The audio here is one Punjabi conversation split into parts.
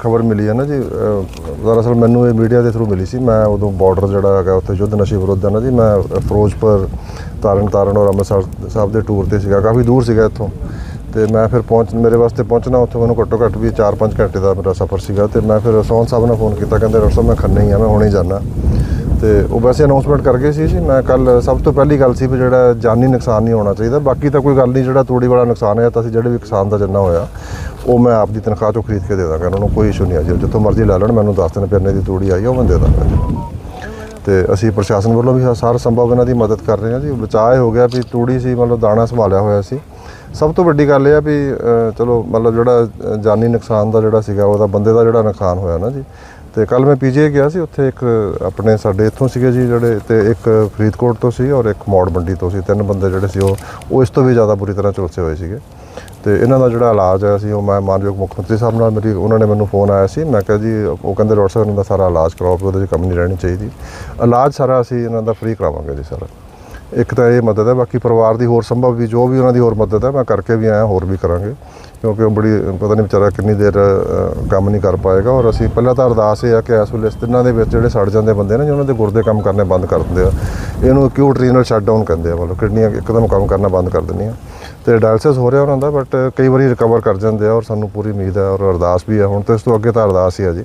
ਖਬਰ ਮਿਲੀ ਹੈ ਨਾ ਜੀ ਦਰਅਸਲ ਮੈਨੂੰ ਇਹ ਮੀਡੀਆ ਦੇ ਥਰੂ ਮਿਲੀ ਸੀ। ਮੈਂ ਉਦੋਂ ਬਾਰਡਰ ਜਿਹੜਾ ਹੈਗਾ ਉੱਥੇ ਯੁੱਧ ਨਸ਼ੇ ਵਿਰੁੱਧ ਹੈ ਨਾ ਜੀ, ਮੈਂ ਫਿਰੋਜ਼ਪੁਰ, ਤਾਰਨ ਤਾਰਨ ਔਰ ਅੰਮ੍ਰਿਤਸਰ ਸਾਹਿਬ ਦੇ ਟੂਰ ਤੇ ਸੀਗਾ, ਕਾਫੀ ਦੂਰ ਸੀਗਾ ਇੱਥੋਂ। ਤੇ ਮੈਂ ਫਿਰ ਪਹੁੰਚ, ਮੇਰੇ ਵਾਸਤੇ ਪਹੁੰਚਣਾ ਉੱਥੇ ਮੈਨੂੰ ਘੱਟੋ ਘੱਟ ਵੀ 4-5 ਘੰਟੇ ਦਾ ਮੇਰਾ ਸਫ਼ਰ ਸੀਗਾ। ਤੇ ਮੈਂ ਫਿਰ ਸੌਨ ਸਾਹਿਬ ਨਾਲ ਫੋਨ ਕੀਤਾ, ਕਹਿੰਦੇ, ਡਾਕਟਰ ਸਾਹਿਬ, ਮੈਂ ਖੰਨੇ ਹੀ ਆ ਮੈਂ ਹੁਣੇ ਜਾਣਾ ਤੇ ਉਹ ਵੈਸੇ ਅਨਾਉਂਸਮੈਂਟ ਕਰ ਗਏ ਸੀ ਜੀ। ਮੈਂ ਕੱਲ ਸਭ ਤੋਂ ਪਹਿਲੀ ਗੱਲ ਸੀ ਵੀ ਜਿਹੜਾ ਜਾਨੀ ਨੁਕਸਾਨ ਨਹੀਂ ਹੋਣਾ ਚਾਹੀਦਾ। ਬਾਕੀ ਤਾਂ ਕੋਈ ਗੱਲ ਨਹੀਂ, ਜਿਹੜਾ ਤੂੜੀ ਵਾਲਾ ਨੁਕਸਾਨ ਹੋਇਆ, ਤਾਂ ਅਸੀਂ ਜਿਹੜੇ ਵੀ ਕਿਸਾਨ ਦਾ ਜੰਨਾ ਹੋਇਆ, ਉਹ ਮੈਂ ਆਪਦੀ ਤਨਖਾਹ ਚੋਂ ਖਰੀਦ ਕੇ ਦੇ ਦਾਂਗਾ। ਉਹਨਾਂ ਨੂੰ ਕੋਈ ਇਸ਼ੂ ਨਹੀਂ ਆ ਜੀ। ਜਿੱਥੋਂ ਮਰਜ਼ੀ ਲੈ ਲੈਣ, ਮੈਨੂੰ ਦੱਸ ਦੇਣ ਵੀ ਇੰਨੇ ਦੀ ਤੂੜੀ ਆਈ ਆ, ਉਹ ਮੈਂ ਦੇ ਦਾਂਗਾ ਜੀ। ਤੇ ਅਸੀਂ ਪ੍ਰਸ਼ਾਸਨ ਵੱਲੋਂ ਵੀ ਸਾਰ ਸੰਭਵ ਇਹਨਾਂ ਦੀ ਮਦਦ ਕਰ ਰਹੇ ਹਾਂ ਜੀ। ਬਚਾਅ ਹੋ ਗਿਆ ਵੀ ਤੂੜੀ ਸੀ, ਮਤਲਬ ਦਾਣਾ ਸੰਭਾਲਿਆ ਹੋਇਆ ਸੀ। ਸਭ ਤੋਂ ਵੱਡੀ ਗੱਲ ਇਹ ਆ ਵੀ ਚਲੋ ਮਤਲਬ ਜਿਹੜਾ ਜਾਨੀ ਨੁਕਸਾਨ ਦਾ ਜਿਹੜਾ ਸੀਗਾ, ਉਹਦਾ ਬੰਦੇ ਦਾ ਜਿਹੜਾ ਨੁਕਸਾਨ ਹੋਇਆ ਨਾ ਜੀ। ਤੇ ਕੱਲ ਮੈਂ ਪੀਜੇ ਗਿਆ ਸੀ, ਉੱਥੇ ਇੱਕ ਆਪਣੇ ਸਾਡੇ ਇੱਥੋਂ ਸੀਗੇ ਜੀ ਜਿਹੜੇ ਤੇ ਇੱਕ ਫਰੀਦਕੋਟ ਤੋਂ ਸੀ ਔਰ ਇੱਕ ਮੌੜ ਮੰਡੀ ਤੋਂ ਸੀ, ਤਿੰਨ ਬੰਦੇ ਜਿਹੜੇ ਸੀ ਉਹ ਉਹ ਇਸ ਤੋਂ ਵੀ ਜ਼ਿਆਦਾ ਬੁਰੀ ਤਰ੍ਹਾਂ ਝੁਲਸੇ ਹੋਏ ਸੀਗੇ। ਤੇ ਇਹਨਾਂ ਦਾ ਜਿਹੜਾ ਇਲਾਜ ਹੈ ਸੀ, ਉਹ ਮੈਂ ਮਾਨਯੋਗ ਮੁੱਖ ਮੰਤਰੀ ਸਾਹਿਬ ਨਾਲ ਮੇਰੀ, ਉਹਨਾਂ ਨੇ ਮੈਨੂੰ ਫੋਨ ਆਇਆ ਸੀ, ਮੈਂ ਕਿਹਾ ਜੀ, ਉਹ ਕਹਿੰਦੇ ਡਾਕਟਰ ਸਾਹਿਬ, ਇਹਨਾਂ ਦਾ ਸਾਰਾ ਇਲਾਜ ਕਰਾਓ, ਵੀ ਉਹਦੇ 'ਚ ਕਮੀ ਨਹੀਂ ਰਹਿਣੀ ਚਾਹੀਦੀ। ਇਲਾਜ ਸਾਰਾ ਅਸੀਂ ਇਹਨਾਂ ਦਾ ਫ੍ਰੀ ਕਰਾਵਾਂਗੇ ਜੀ ਸਾਰਾ। ਇੱਕ ਤਾਂ ਇਹ ਮਦਦ ਹੈ, ਬਾਕੀ ਪਰਿਵਾਰ ਦੀ ਹੋਰ ਸੰਭਵ ਵੀ, ਜੋ ਵੀ ਉਹਨਾਂ ਦੀ ਹੋਰ ਮਦਦ ਹੈ, ਮੈਂ ਕਰਕੇ ਵੀ ਆਇਆ, ਹੋਰ ਵੀ ਕਰਾਂਗੇ। ਕਿਉਂਕਿ ਉਹ ਬੜੀ, ਪਤਾ ਨਹੀਂ ਵਿਚਾਰਾ ਕਿੰਨੀ ਦੇਰ ਕੰਮ ਨਹੀਂ ਕਰ ਪਾਏਗਾ ਔਰ ਅਸੀਂ ਪਹਿਲਾਂ ਤਾਂ ਅਰਦਾਸ ਇਹ ਆ ਕਿ ਇਸ ਵੇਲੇ ਤਿੰਨਾਂ ਦੇ ਵਿੱਚ ਜਿਹੜੇ ਸੜ ਜਾਂਦੇ ਬੰਦੇ ਨੇ, ਜੀ ਉਹਨਾਂ ਦੇ ਗੁਰਦੇ ਕੰਮ ਕਰਨੇ ਬੰਦ ਕਰ ਦਿੰਦੇ ਆ, ਇਹਨੂੰ ਅਕਿਊਟ ਰੀਨਲ ਸ਼ਟਡਾਊਨ ਕਹਿੰਦੇ ਆ, ਮਤਲਬ ਕਿਡਨੀਆਂ ਇੱਕਦਮ ਕੰਮ ਕਰਨਾ ਬੰਦ ਕਰ ਦਿੰਦੀਆਂ। ਤੇ ਡਾਇਲਸਿਸ ਹੋ ਰਿਹਾ ਉਹਨਾਂ ਦਾ ਬਟ ਕਈ ਵਾਰੀ ਰਿਕਵਰ ਕਰ ਜਾਂਦੇ ਆ ਔਰ ਸਾਨੂੰ ਪੂਰੀ ਉਮੀਦ ਹੈ ਔਰ ਅਰਦਾਸ ਵੀ ਹੈ। ਹੁਣ ਤੇ ਇਸ ਤੋਂ ਅੱਗੇ ਤਾਂ ਅਰਦਾਸ ਹੀ ਆ ਜੀ।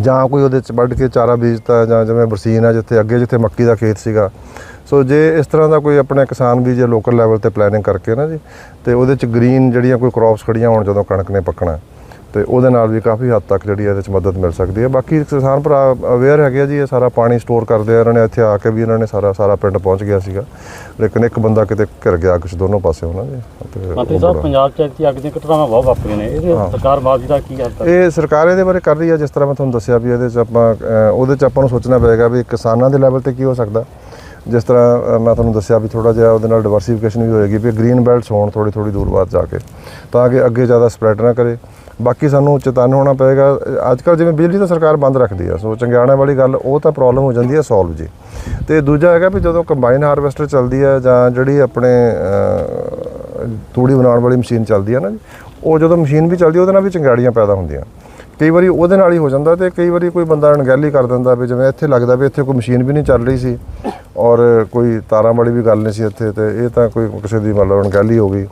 ਜਾਂ ਕੋਈ ਉਹਦੇ ਚ ਵੱਢ ਕੇ ਚਾਰਾ ਬੀਜਤਾ ਜਾਂ ਜਿਵੇਂ ਬਰਸੀਨ ਆ ਜਿੱਥੇ ਅੱਗੇ ਜਿੱਥੇ ਮੱਕੀ ਦਾ ਖੇਤ ਸੀਗਾ। ਸੋ ਜੇ ਇਸ ਤਰ੍ਹਾਂ ਦਾ ਕੋਈ ਆਪਣੇ ਕਿਸਾਨ ਵੀ ਜੇ ਲੋਕਲ ਲੈਵਲ ਤੇ ਪਲੈਨਿੰਗ ਕਰਕੇ ਨਾ ਜੀ, ਤੇ ਉਹਦੇ ਚ ਗ੍ਰੀਨ ਜਿਹੜੀਆਂ ਕੋਈ ਕ੍ਰੌਪਸ ਖੜੀਆਂ ਹੋਣ ਜਦੋਂ ਕਣਕ ਨੇ ਪੱਕਣਾ। ਤੇ ਉਹਦੇ ਨਾਲ ਵੀ ਕਾਫੀ ਹੱਦ ਤੱਕ ਜਿਹੜੀ ਇਹਦੇ ਚ ਮਦਦ ਮਿਲ ਸਕਦੀ ਹੈ। ਬਾਕੀ ਕਿਸਾਨ ਭਰਾ ਅਵੇਅਰ ਹੈਗੇ ਆ ਜੀ ਇਹ ਸਾਰਾ ਪਾਣੀ ਸਟੋਰ ਕਰਦੇ ਆ। ਇਹਨਾਂ ਨੇ ਇੱਥੇ ਆ ਕੇ ਵੀ ਇਹਨਾਂ ਨੇ ਸਾਰਾ ਸਾਰਾ ਪਿੰਡ ਪਹੁੰਚ ਗਿਆ ਸੀਗਾ। ਲੇਕਿਨ ਇੱਕ ਬੰਦਾ ਕਿਤੇ ਘਿਰ ਗਿਆ ਕੁਝ ਦੋਨੋਂ ਪਾਸੇ ਉਹਨਾਂ ਦੇ। ਮੰਤਰੀ ਸਾਹਿਬ ਪੰਜਾਬ ਚ ਐਤਕੀ ਅੱਗ ਦੀਆਂ ਘਟਨਾਵਾਂ ਬਹੁਤ ਵਾਪਰੀਆਂ ਨੇ। ਇਹਦੇ। ਸਰਕਾਰ ਮਾਫੀ ਦਾ ਕੀ ਕਰਦਾ? ਇਹ ਸਰਕਾਰ ਇਹਦੇ ਬਾਰੇ ਕਰ ਰਹੀ ਹੈ ਜਿਸ ਤਰ੍ਹਾਂ ਮੈਂ ਤੁਹਾਨੂੰ ਦੱਸਿਆ ਵੀ ਇਹਦੇ 'ਚ ਆਪਾਂ ਉਹਦੇ 'ਚ ਆਪਾਂ ਨੂੰ ਸੋਚਣਾ ਪਏਗਾ ਵੀ ਕਿਸਾਨਾਂ ਦੇ ਲੈਵਲ ਤੇ ਕੀ ਹੋ ਸਕਦਾ। ਜਿਸ ਤਰ੍ਹਾਂ ਮੈਂ ਤੁਹਾਨੂੰ ਦੱਸਿਆ ਵੀ ਥੋੜਾ ਜਿਹਾ ਉਹਦੇ ਨਾਲ ਡਿਵਰਸੀਫਿਕੇਸ਼ਨ ਵੀ ਹੋਏਗੀ ਵੀ ਗ੍ਰੀਨ ਬੈਲਟਸ ਹੋਣ ਥੋੜੀ ਥੋੜੀ ਦੂਰ ਬਾਅਦ ਜਾ ਕੇ। ਤਾਂ ਕਿ ਅੱਗੇ ਜ਼ਿਆਦਾ ਸਪਰੈਡ ਨਾ ਕਰੇ। ਬਾਕੀ ਸਾਨੂੰ ਚੇਤਨ ਹੋਣਾ ਪਏਗਾ। ਅੱਜ ਕੱਲ੍ਹ ਜਿਵੇਂ ਬਿਜਲੀ ਤਾਂ ਸਰਕਾਰ ਬੰਦ ਰੱਖਦੀ ਆ, ਸੋ ਚੰਗਿਆਣਾ ਵਾਲੀ ਗੱਲ, ਉਹ ਤਾਂ ਪ੍ਰੋਬਲਮ ਹੋ ਜਾਂਦੀ ਹੈ ਸੋਲਵ ਜੀ। ਤੇ ਦੂਜਾ ਹੈਗਾ ਵੀ ਜਦੋਂ ਕੰਬਾਈਨ ਹਾਰਵੈਸਟਰ ਚੱਲਦੀ ਹੈ ਜਾਂ ਜਿਹੜੀ ਆਪਣੇ ਤੂੜੀ ਬਣਾਉਣ ਵਾਲੀ ਮਸ਼ੀਨ ਚੱਲਦੀ ਹੈ ਨਾ ਜੀ, ਉਹ ਜਦੋਂ ਮਸ਼ੀਨ ਵੀ ਚੱਲਦੀ ਉਹਦੇ ਨਾਲ ਵੀ ਚੰਗਿਆੜੀਆਂ ਪੈਦਾ ਹੁੰਦੀਆਂ। ਕਈ ਵਾਰੀ ਉਹਦੇ ਨਾਲ ਹੀ ਹੋ ਜਾਂਦਾ ਤੇ ਕਈ ਵਾਰੀ ਕੋਈ ਬੰਦਾ ਅਣਗਹਿਲੀ ਕਰ ਦਿੰਦਾ ਵੀ ਜਿਵੇਂ ਇੱਥੇ ਲੱਗਦਾ ਵੀ ਇੱਥੇ ਕੋਈ ਮਸ਼ੀਨ ਵੀ ਨਹੀਂ ਚੱਲ ਰਹੀ ਸੀ, ਔਰ ਕੋਈ ਤਾਰਾਂ ਵਾਲੀ ਵੀ ਗੱਲ ਨਹੀਂ ਸੀ ਇੱਥੇ ਤੇ ਇਹ ਤਾਂ ਕੋਈ ਕਿਸੇ ਦੀ ਮਤਲਬ ਅਣਗਹਿਲੀ ਹੋ ਗਈ।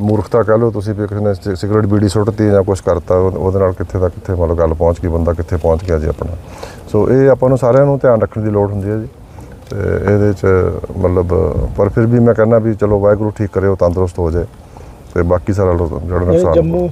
ਮੂਰਖਤਾ ਕਹਿ ਲਓ, ਤੁਸੀਂ ਵੀ ਕਿਸੇ ਨੇ ਸਿਗਰਟ, ਬੀੜੀ ਸੁੱਟਤੀ ਜਾਂ ਕੁਝ ਕਰਤਾ ਉਹਦੇ ਨਾਲ ਕਿੱਥੇ ਦਾ ਕਿੱਥੇ ਮਤਲਬ ਗੱਲ ਪਹੁੰਚ ਗਈ, ਬੰਦਾ ਕਿੱਥੇ ਪਹੁੰਚ ਗਿਆ ਜੀ ਆਪਣਾ। ਸੋ ਇਹ ਆਪਾਂ ਨੂੰ ਸਾਰਿਆਂ ਨੂੰ ਧਿਆਨ ਰੱਖਣ ਦੀ ਲੋੜ ਹੁੰਦੀ ਹੈ ਜੀ। ਤੇ ਇਹਦੇ ਚ ਮਤਲਬ, ਪਰ ਫਿਰ ਵੀ ਮੈਂ ਕਹਿੰਦਾ ਵੀ ਚਲੋ ਵਾਹਿਗੁਰੂ ਠੀਕ ਕਰਿਓ ਤੰਦਰੁਸਤ ਹੋ ਜਾਏ। ਤੇ ਬਾਕੀ ਸਾਰਾ ਜਿਹੜਾ ਨੁਕਸਾਨ ਜੰਮੂ